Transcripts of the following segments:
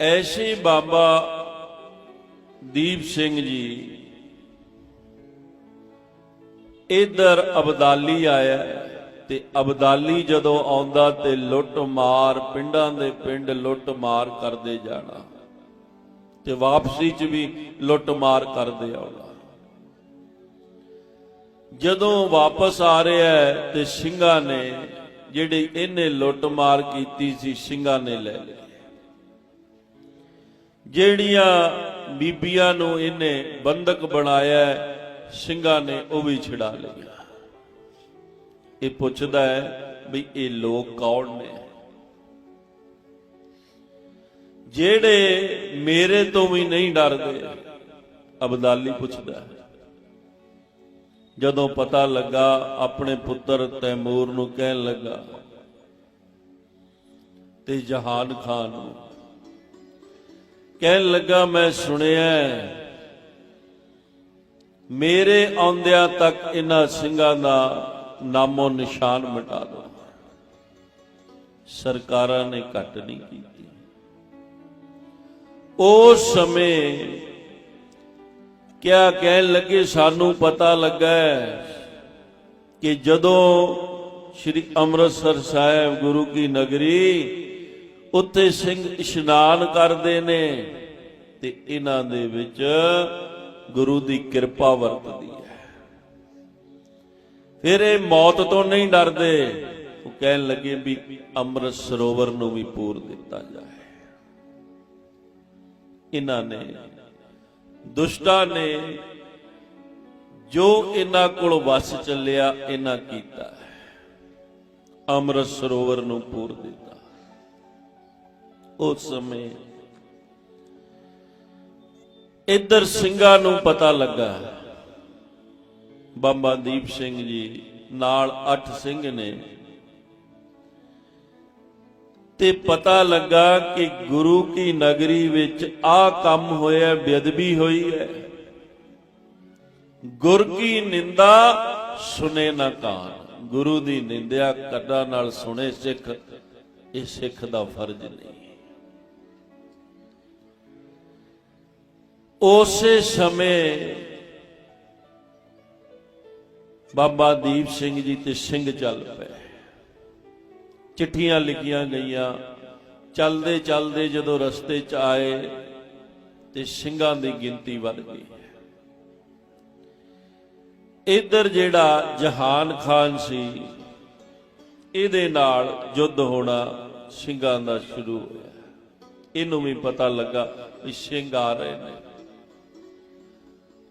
ਐਸੇ ਬਾਬਾ ਦੀਪ ਸਿੰਘ ਜੀ, ਇਧਰ ਅਬਦਾਲੀ ਆਇਆ ਤੇ ਅਬਦਾਲੀ ਜਦੋਂ ਆਉਂਦਾ ਤੇ ਲੁੱਟ ਮਾਰ, ਪਿੰਡਾਂ ਦੇ ਪਿੰਡ ਲੁੱਟ ਮਾਰ ਕਰਦੇ ਜਾਣਾ ਤੇ ਵਾਪਸੀ 'ਚ ਵੀ ਲੁੱਟ ਮਾਰ ਕਰਦੇ ਆਉਣਾ। ਜਦੋਂ ਵਾਪਸ ਆ ਰਿਹਾ ਤੇ ਸਿੰਘਾਂ ਨੇ, ਜਿਹੜੇ ਇਹਨੇ ਲੁੱਟ ਮਾਰ ਕੀਤੀ ਸੀ, ਸਿੰਘਾਂ ਨੇ ਲੈ ਲਈ ਜਿਹੜੀਆਂ ਬੀਬੀਆਂ ਨੂੰ ਇਹਨੇ ਬੰਦਕ ਬਣਾਇਆ ਸਿੰਘਾਂ ਨੇ ਉਹ ਵੀ ਛਿੜਾ ਲਈਆਂ। ਇਹ ਪੁੱਛਦਾ ਹੈ ਵੀ ਇਹ ਲੋਕ ਕੌਣ ਨੇ? ਜਿਹੜੇ ਮੇਰੇ ਤੋਂ ਵੀ ਨਹੀਂ ਡਰਦੇ, ਅਬਦਾਲੀ ਪੁੱਛਦਾ ਜਦੋਂ ਪਤਾ ਲੱਗਾ, ਆਪਣੇ ਪੁੱਤਰ ਤੈਮੂਰ ਨੂੰ ਕਹਿਣ ਲੱਗਾ, ਤੇ ਜਹਾਨ ਖਾਨ ਨੂੰ ਕਹਿਣ ਲੱਗਾ, ਮੈਂ ਸੁਣਿਆ ਮੇਰੇ ਆਉਂਦਿਆਂ ਤੱਕ ਇਹਨਾਂ ਸਿੰਘਾਂ ਦਾ ਨਾਮੋ ਨਿਸ਼ਾਨ ਮਿਟਾ ਦੋ। ਸਰਕਾਰਾਂ ਨੇ ਘੱਟ ਨਹੀਂ ਕੀਤੀ। ਉਸ ਸਮੇਂ ਕਿਆ ਕਹਿਣ ਲੱਗੇ, ਸਾਨੂੰ ਪਤਾ ਲੱਗਾ ਕਿ ਜਦੋਂ ਸ੍ਰੀ ਅੰਮ੍ਰਿਤਸਰ ਸਾਹਿਬ ਗੁਰੂ ਕੀ ਨਗਰੀ ਉੱਥੇ ਸਿੰਘ ਇਸ਼ਨਾਨ ਕਰਦੇ ਨੇ ਤੇ ਇਹਨਾਂ ਦੇ ਵਿੱਚ ਗੁਰੂ ਦੀ ਕਿਰਪਾ ਵਰਤਦੀ ਹੈ। ਫਿਰ ਇਹ ਮੌਤ ਤੋਂ ਨਹੀਂ ਡਰਦੇ। ਉਹ ਕਹਿਣ ਲੱਗੇ ਵੀ ਅੰਮ੍ਰਿਤ ਸਰੋਵਰ ਨੂੰ ਵੀ ਪੂਰ ਦਿੱਤਾ ਜਾਏ। ਇਹਨਾਂ ਨੇ, ਦੁਸ਼ਟਾਂ ਨੇ ਜੋ ਇਹਨਾਂ ਕੋਲ ਵਸ ਚੱਲਿਆ, ਇਹਨਾਂ ਕੀਤਾ ਅੰਮ੍ਰਿਤ ਸਰੋਵਰ ਨੂੰ ਪੂਰ ਦਿੱਤਾ ਉਸ ਸਮੇਂ ਇੱਧਰ ਸਿੰਘਾਂ ਨੂੰ ਪਤਾ ਲੱਗਾ। ਬਾਬਾ ਦੀਪ ਸਿੰਘ ਜੀ ਨਾਲ 8 ਸਿੰਘ ਨੇ। ਤੇ ਪਤਾ ਲੱਗਾ ਕਿ ਗੁਰੂ ਕੀ ਨਗਰੀ ਵਿੱਚ ਆ ਕੰਮ ਹੋਇਆ, ਬੇਅਦਬੀ ਹੋਈ ਹੈ। ਗੁਰ ਕੀ ਨਿੰਦਾ ਸੁਨੇ ਨਾ ਕਾਨ। ਗੁਰੂ ਦੀ ਨਿੰਦਿਆ ਕੱਡਾ ਨਾਲ ਸੁਣੇ ਸਿੱਖ, ਇਹ ਸਿੱਖ ਦਾ ਫਰਜ਼ ਨਹੀਂ। ਉਸੇ ਸਮੇਂ ਬਾਬਾ ਦੀਪ ਸਿੰਘ ਜੀ ਤੇ ਸਿੰਘ ਚੱਲ ਪਏ। ਚਿੱਠੀਆਂ ਲਿਖੀਆਂ ਗਈਆਂ। ਚੱਲਦੇ ਚੱਲਦੇ ਜਦੋਂ ਰਸਤੇ 'ਚ ਆਏ ਤੇ ਸਿੰਘਾਂ ਦੀ ਗਿਣਤੀ ਵੱਧ ਗਈ। ਇਧਰ ਜਿਹੜਾ ਜਹਾਨ ਖਾਨ ਸੀ, ਇਹਦੇ ਨਾਲ ਯੁੱਧ ਹੋਣਾ ਸਿੰਘਾਂ ਦਾ ਸ਼ੁਰੂ ਹੋਇਆ। ਇਹਨੂੰ ਵੀ ਪਤਾ ਲੱਗਾ ਵੀ ਸਿੰਘ ਆ ਰਹੇ ਨੇ।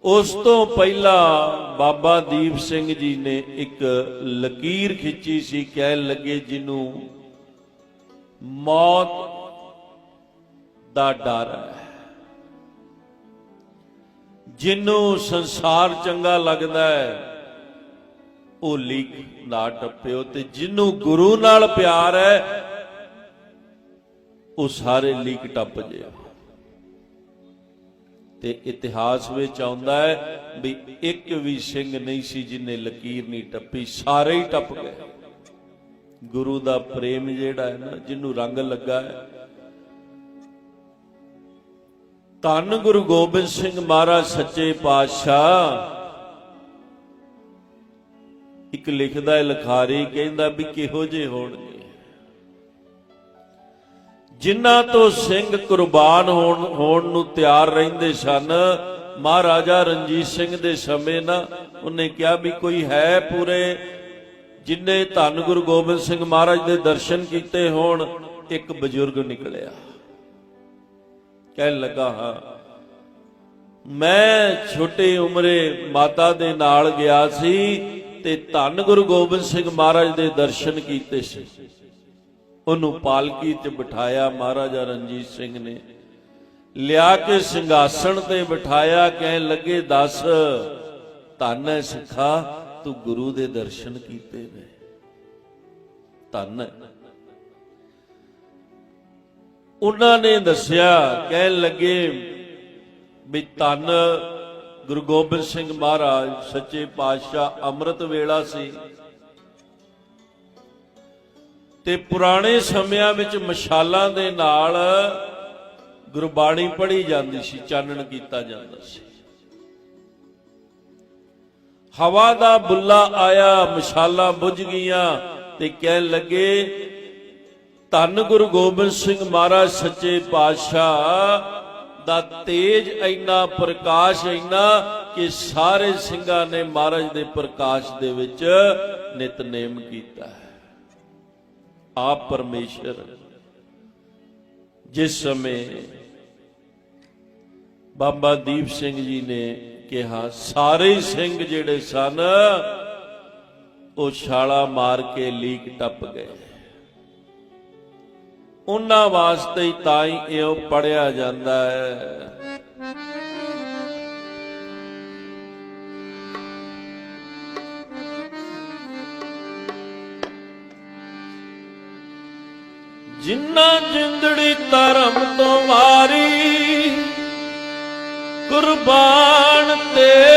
ਉਸ ਤੋਂ ਪਹਿਲਾਂ ਬਾਬਾ ਦੀਪ ਸਿੰਘ ਜੀ ਨੇ ਇੱਕ ਲਕੀਰ ਖਿੱਚੀ ਸੀ, ਕਹਿਣ ਲੱਗੇ ਜਿਹਨੂੰ ਮੌਤ ਦਾ ਡਰ ਹੈ। ਜਿਹਨੂੰ ਸੰਸਾਰ ਚੰਗਾ ਲੱਗਦਾ ਹੈ, ਉਹ ਲੀਕ ਨਾ ਟੱਪਿਓ ਤੇ ਜਿਹਨੂੰ ਗੁਰੂ ਨਾਲ ਪਿਆਰ ਹੈ, ਉਹ ਸਾਰੇ ਲੀਕ ਟੱਪ ਜਿਓ ਤੇ ਇਤਿਹਾਸ ਵਿੱਚ ਆਉਂਦਾ ਹੈ ਵੀ ਇੱਕ ਵੀ ਸਿੰਘ ਨਹੀਂ ਸੀ ਜਿਨੇ ਲਕੀਰ ਨਹੀਂ ਟੱਪੀ, ਸਾਰੇ ਹੀ ਟੱਪ ਗਏ। ਗੁਰੂ ਦਾ ਪ੍ਰੇਮ ਜਿਹੜਾ ਹੈ ਨਾ, ਜਿਹਨੂੰ ਰੰਗ ਲੱਗਾ ਹੈ। ਧੰਨ ਗੁਰੂ ਗੋਬਿੰਦ ਸਿੰਘ ਮਹਾਰਾਜ, ਸੱਚੇ ਪਾਤਸ਼ਾਹ। ਇੱਕ ਲਿਖਦਾ ਹੈ, ਲਖਾਰੀ ਕਹਿੰਦਾ ਵੀ ਕਿਹੋ ਜਿਹੇ ਹੋਣਗੇ। ਜਿਨ੍ਹਾਂ ਤੋਂ ਸਿੰਘ ਕੁਰਬਾਨ ਹੋਣ ਹੋਣ ਨੂੰ ਤਿਆਰ ਰਹਿੰਦੇ ਸਨ, ਮਹਾਰਾਜਾ ਰਣਜੀਤ ਸਿੰਘ ਦੇ ਸਮੇਂ ਨਾ, ਉਹਨੇ ਕਿਹਾ ਵੀ ਕੋਈ ਹੈ ਪੂਰੇ ਜਿਨੇ ਧੰਨ ਗੁਰੂ ਗੋਬਿੰਦ ਸਿੰਘ ਮਹਾਰਾਜ ਦੇ ਦਰਸ਼ਨ ਕੀਤੇ ਹੋਣ, ਇੱਕ ਬਜ਼ੁਰਗ ਨਿਕਲਿਆ। ਕਹਿਣ ਲੱਗਾ, ਹਾਂ, ਮੈਂ ਛੋਟੀ ਉਮਰੇ ਮਾਤਾ ਦੇ ਨਾਲ ਗਿਆ ਸੀ ਤੇ ਧੰਨ ਗੁਰੂ ਗੋਬਿੰਦ ਸਿੰਘ ਮਹਾਰਾਜ ਦੇ ਦਰਸ਼ਨ ਕੀਤੇ ਸੀ। ਉਹਨੂੰ ਪਾਲਕੀ ਤੇ ਬਿਠਾਇਆ ਮਹਾਰਾਜਾ ਰਣਜੀਤ ਸਿੰਘ ਨੇ। ਲਿਆ ਕੇ ਸਿੰਘਾਸਣ ਤੇ ਬਿਠਾਇਆ, ਕਹਿਣ ਲੱਗੇ, ਦੱਸ, ਧੰਨ ਹੈ ਸਿੱਖਾ, ਤੂੰ ਗੁਰੂ ਦੇ ਦਰਸ਼ਨ ਕੀਤੇ ਨੇ। ਧੰਨ ਹੈ ਉਹਨਾਂ ਨੇ ਦੱਸਿਆ, ਕਹਿਣ ਲੱਗੇ, ਵੀ ਧੰਨ ਗੁਰੂ ਗੋਬਿੰਦ ਸਿੰਘ ਮਹਾਰਾਜ, ਸੱਚੇ ਪਾਤਸ਼ਾਹ, ਅੰਮ੍ਰਿਤ ਵੇਲਾ ਸੀ। ਤੇ ਪੁਰਾਣੇ ਸਮਿਆਂ ਵਿੱਚ ਮਸ਼ਾਲਾਂ ਦੇ ਨਾਲ ਗੁਰਬਾਣੀ ਪੜ੍ਹੀ ਜਾਂਦੀ ਸੀ, ਚਾਨਣ ਕੀਤਾ ਜਾਂਦਾ ਸੀ। ਹਵਾ ਦਾ ਬੁੱਲਾ ਆਇਆ, ਮਸ਼ਾਲਾਂ ਬੁਝ ਗਈਆਂ ਤੇ ਕਹਿਣ ਲੱਗੇ, ਧੰਨ ਗੁਰੂ ਗੋਬਿੰਦ ਸਿੰਘ ਮਹਾਰਾਜ, ਸੱਚੇ ਪਾਤਸ਼ਾਹ ਦਾ ਤੇਜ ਇੰਨਾ, ਪ੍ਰਕਾਸ਼ ਇੰਨਾ ਕਿ ਸਾਰੇ ਸਿੰਘਾਂ ਨੇ ਮਹਾਰਾਜ ਦੇ ਪ੍ਰਕਾਸ਼ ਦੇ ਵਿੱਚ ਨਿਤਨੇਮ ਕੀਤਾ ਹੈ। ਆਪ ਪਰਮੇਸ਼ਰ, ਜਿਸ ਸਮੇਂ ਬਾਬਾ ਦੀਪ ਸਿੰਘ ਜੀ ਨੇ ਕਿਹਾ, ਸਾਰੇ ਸਿੰਘ ਜਿਹੜੇ ਸਨ, ਉਹ ਛਾਲਾ ਮਾਰ ਕੇ ਲੀਕ ਟੱਪ ਗਏ। ਉਹਨਾਂ ਵਾਸਤੇ ਹੀ ਤਾਂ ਹੀ ਇਹ ਪੜਿਆ ਜਾਂਦਾ ਹੈ। ਜਿੰਨਾ ਜਿੰਦੜੀ ਧਰਮ ਤੋਂ ਮਾਰੀ ਕੁਰਬਾਨ ਤੇ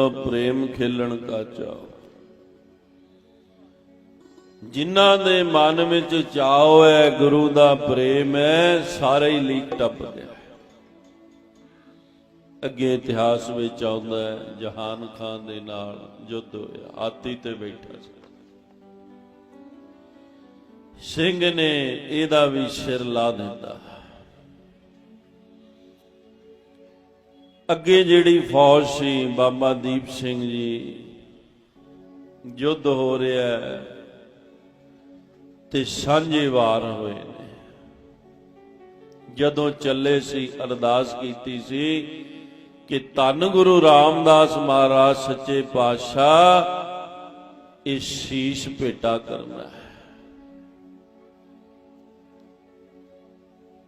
ਪ੍ਰੇਮ ਖੇਲਣ ਕਾ ਚਾਓ। ਜਿਨ੍ਹਾਂ ਦੇ ਮਨ ਵਿੱਚ ਚਾਓ ਹੈ, ਗੁਰੂ ਦਾ ਪ੍ਰੇਮ ਹੈ, ਸਾਰੇ ਹੀ ਲੀਕ ਟੱਪ ਗਿਆ ਅੱਗੇ ਇਤਿਹਾਸ ਵਿੱਚ ਆਉਂਦਾ ਹੈ, ਜਹਾਨ ਖਾਨ ਦੇ ਨਾਲ ਯੁੱਧ ਹੋਇਆ, ਹਾਥੀ ਤੇ ਬੈਠਾ ਸੀ। ਸਿੰਘ ਨੇ ਇਹਦਾ ਵੀ ਸਿਰ ਲਾ ਦਿੱਤਾ। ਅੱਗੇ ਜਿਹੜੀ ਫੌਜ ਸੀ ਬਾਬਾ ਦੀਪ ਸਿੰਘ ਜੀ, ਯੁੱਧ ਹੋ ਰਿਹਾ ਹੈ ਤੇ ਸਾਂਝੇ ਵਾਰ ਹੋਏ ਨੇ। ਜਦੋਂ ਚੱਲੇ ਸੀ, ਅਰਦਾਸ ਕੀਤੀ ਸੀ ਕਿ ਧੰਨ ਗੁਰੂ ਰਾਮਦਾਸ ਮਹਾਰਾਜ, ਸੱਚੇ ਪਾਤਸ਼ਾਹ, ਇਹ ਸ਼ੀਸ਼ ਭੇਟਾ ਕਰਨਾ ਹੈ।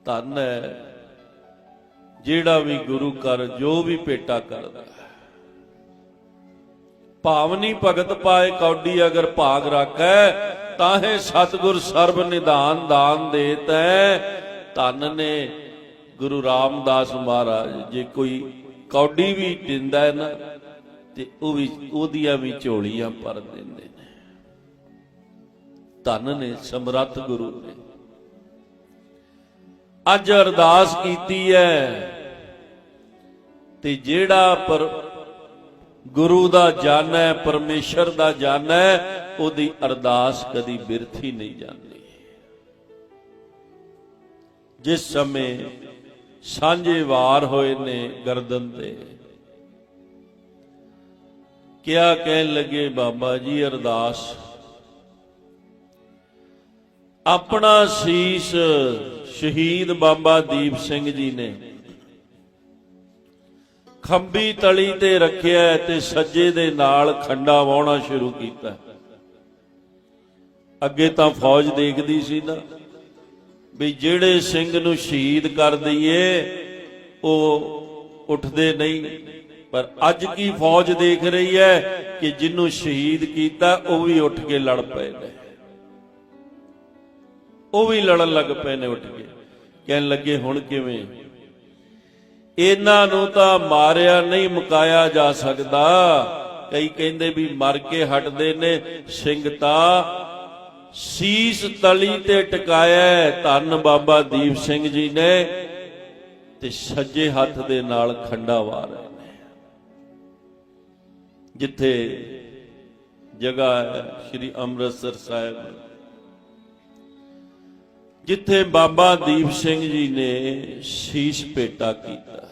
ਧੰਨ ਹੈ। ਜਿਹੜਾ ਵੀ ਗੁਰੂ ਕਰ ਜੋ ਵੀ ਭੇਟਾ ਕਰਦਾ ਹੈ। ਭਾਵਨੀ ਭਗਤ ਪਾਏ ਕੌਡੀ, ਅਗਰ ਭਾਗ ਰਾਖੈ, ਤਾਹੇ ਸਤਿਗੁਰ ਸਰਬ ਨਿਦਾਨ ਦਾਨ ਦੇਤੈ। ਧੰਨ ਨੇ ਗੁਰੂ ਰਾਮਦਾਸ ਮਹਾਰਾਜ, ਜੇ ਕੋਈ ਕੌਡੀ ਵੀ ਦਿੰਦਾ ਨਾ, ਤੇ ਉਹ ਵੀ, ਉਹਦੀਆਂ ਵੀ ਝੋਲੀਆਂ ਭਰ ਦਿੰਦੇ ਨੇ। ਧੰਨ ਨੇ ਸਮਰੱਥ ਗੁਰੂ ਨੇ। ਅੱਜ ਅਰਦਾਸ ਕੀਤੀ ਹੈ ਤੇ ਜਿਹੜਾ ਪਰ ਗੁਰੂ ਦਾ ਜਨ ਹੈ ਪਰਮੇਸ਼ਰ ਦਾ ਜਨ ਹੈ ਉਹਦੀ ਅਰਦਾਸ ਕਦੀ ਬਿਰਥੀ ਨਹੀਂ ਜਾਂਦੀ। ਜਿਸ ਸਮੇਂ ਸਾਂਝੇ ਵਾਰ ਹੋਏ ਨੇ ਗਰਦਨ ਤੇ, ਕਿਆ ਕਹਿਣ ਲੱਗੇ, ਬਾਬਾ ਜੀ, ਅਰਦਾਸ, ਆਪਣਾ ਸੀਸ ਸ਼ਹੀਦ ਬਾਬਾ ਦੀਪ ਸਿੰਘ ਜੀ ਨੇ ਖੰਬੀ ਤਲੀ ਤੇ ਰੱਖਿਆ ਤੇ ਸੱਜੇ ਦੇ ਨਾਲ ਖੰਡਾ ਵਾਉਣਾ ਸ਼ੁਰੂ ਕੀਤਾ ਅੱਗੇ ਤਾਂ ਫੌਜ ਦੇਖਦੀ ਸੀ ਨਾ ਵੀ ਜਿਹੜੇ ਸਿੰਘ ਨੂੰ ਸ਼ਹੀਦ ਕਰ ਦਈਏ, ਉਹ ਉੱਠਦੇ ਨਹੀਂ। ਪਰ ਅੱਜ ਕੀ ਫੌਜ ਦੇਖ ਰਹੀ ਹੈ ਕਿ ਜਿਹਨੂੰ ਸ਼ਹੀਦ ਕੀਤਾ, ਉਹ ਵੀ ਉੱਠ ਕੇ ਲੜ ਪਏ ਨੇ। ਉਹ ਵੀ ਲੜਨ ਲੱਗ ਪਏ ਨੇ ਉੱਠ ਕੇ। ਕਹਿਣ ਲੱਗੇ, ਹੁਣ ਕਿਵੇਂ? ਇਹਨਾਂ ਨੂੰ ਤਾਂ ਮਾਰਿਆ ਨਹੀਂ, ਮੁਕਾਇਆ ਜਾ ਸਕਦਾ। ਕਈ ਕਹਿੰਦੇ ਵੀ ਮਰ ਕੇ ਹਟਦੇ ਨੇ। ਸਿੰਘ ਸੀਸ ਤਲੀ ਤੇ ਟਿਕਾਇਆ ਧੰਨ ਬਾਬਾ ਦੀਪ ਸਿੰਘ ਜੀ ਨੇ ਤੇ ਸੱਜੇ ਹੱਥ ਦੇ ਨਾਲ ਖੰਡਾ ਵਾਰਿਆ ਨੇ। ਜਿੱਥੇ ਜਗ੍ਹਾ ਹੈ, ਸ੍ਰੀ ਅੰਮ੍ਰਿਤਸਰ ਸਾਹਿਬ। ਜਿੱਥੇ ਬਾਬਾ ਦੀਪ ਸਿੰਘ ਜੀ ਨੇ ਸੀਸ ਭੇਟਾ ਕੀਤਾ